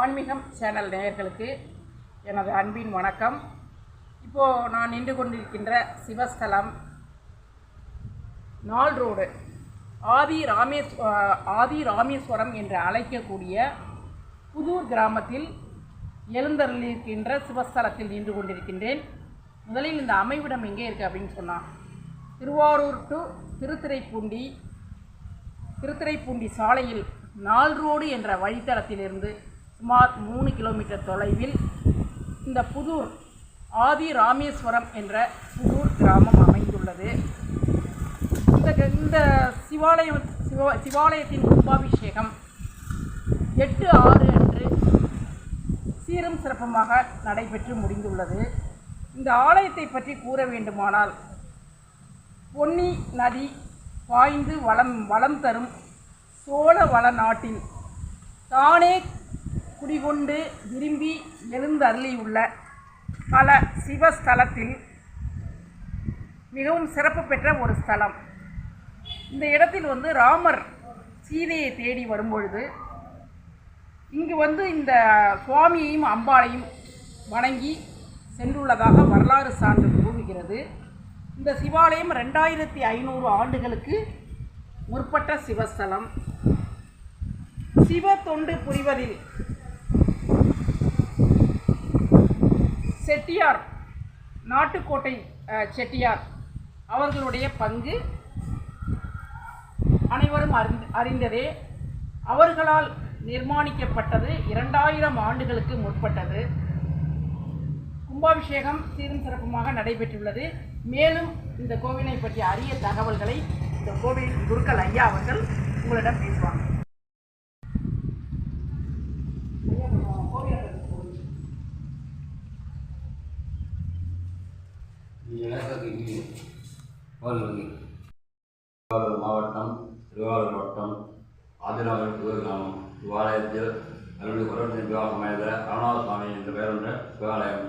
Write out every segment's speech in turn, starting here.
ஆன்மீகம் சேனல் நேயர்களுக்கு எனது அன்பின் வணக்கம். இப்போது நான் நின்று கொண்டிருக்கின்ற சிவஸ்தலம் நாள் ரோடு ஆதி ராமேஸ் ஆதி ராமேஸ்வரம் என்று அழைக்கக்கூடிய புதூர் கிராமத்தில் எழுந்தருளிருக்கின்ற சிவஸ்தலத்தில் நின்று கொண்டிருக்கின்றேன். முதலில் இந்த அமைவிடம் எங்கே இருக்குது அப்படின்னு சொன்னான் திருவாரூர் டு திருத்துறைப்பூண்டி திருத்துறைப்பூண்டி சாலையில் நாள் ரோடு என்ற வழித்தடத்திலிருந்து சுமார் மூணு கிலோமீட்டர் தொலைவில் இந்த புதூர் ஆதி ராமேஸ்வரம் என்ற புதூர் கிராமம் அமைந்துள்ளது. இந்த இந்த சிவாலயம் சிவ சிவாலயத்தின் கும்பாபிஷேகம் எட்டு ஆறு அன்று சீரும் சிறப்புமாக நடைபெற்று முடிந்துள்ளது. இந்த ஆலயத்தை பற்றி கூற வேண்டுமானால் பொன்னி நதி பாய்ந்து வளம் வளம் தரும் சோழ வள நாட்டின் தானே குடிகொண்டு விரும்பி எழுந்தருளியுள்ள பல சிவஸ்தலத்தில் மிகவும் சிறப்பு பெற்ற ஒரு ஸ்தலம். இந்த இடத்தில் வந்து ராமர் சீதையை தேடி வரும்பொழுது இங்கு வந்து இந்த சுவாமியையும் அம்பாளையும் வணங்கி சென்றுள்ளதாக வரலாறு சான்று கூறுகிறது. இந்த சிவாலயம் ரெண்டாயிரத்தி ஐநூறு ஆண்டுகளுக்கு முற்பட்ட சிவஸ்தலம். சிவ தொண்டு புரிவதில் செட்டியார் நாட்டுக்கோட்டை செட்டியார் அவர்களுடைய பங்கு அனைவரும் அறிந்து அறிந்ததே. அவர்களால் நிர்மாணிக்கப்பட்டது இரண்டாயிரம் ஆண்டுகளுக்கு முற்பட்டது. கும்பாபிஷேகம் சீரும் சிறப்புமாக நடைபெற்றுள்ளது. மேலும் இந்த கோவிலை பற்றிய அரிய தகவல்களை இந்த கோவில் குருக்கள் ஐயா அவர்கள் உங்களிடம் பேசுவாங்க ஐயா, நம்ம கோவிலை பற்றி சொல்லுங்க. திருவாரூர் மாவட்டம் திருவாரூர் வட்டம் ஆதிராமன் கிராமம். சிவாலயத்தில் அருள் குரவத்தின் விவாகம் அமைந்த ராமநாத சுவாமி என்ற பெயருள்ள சிவாலயம்.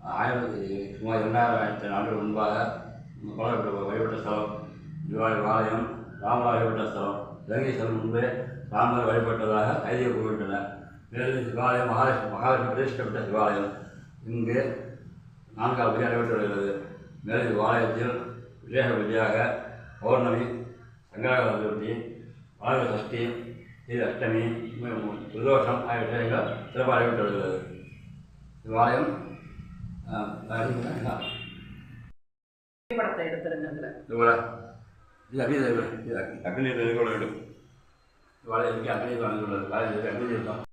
ஆயிரத்தி சுமார் இரண்டாயிரம் ஆயிரத்தி ஆண்டுகள் முன்பாக கொல்லப்பட்ட வழிபட்ட ஸ்தலம். இவ்வாலயம் ராமநாத வழிபட்ட ஸ்தலம். இலங்கேஸ்வரன் முன்பே ராமர் வழிபட்டதாக ஐதீகம் கூறுகின்றனர். மேலும் சிவாலயம் மகாலட்சுமி மகாலட்சுமி பிரதிஷ்டப்பட்ட சிவாலயம். இங்கு நான்காவது நடைபெற்று வருகிறது மேலும் இவ்வாலயத்தில் விசேஷ பூஜையாக பௌர்ணமி சங்கராக சதுர்த்தி சஷ்டி ஸ்ரீ அஷ்டமி பிரதோஷம் ஆகிய விஷயங்கள் சிறப்பாக நடைபெற்று வருகிறது இவ்வாலயம் இதுபோல இது அக்னி அக்னி- அக்னி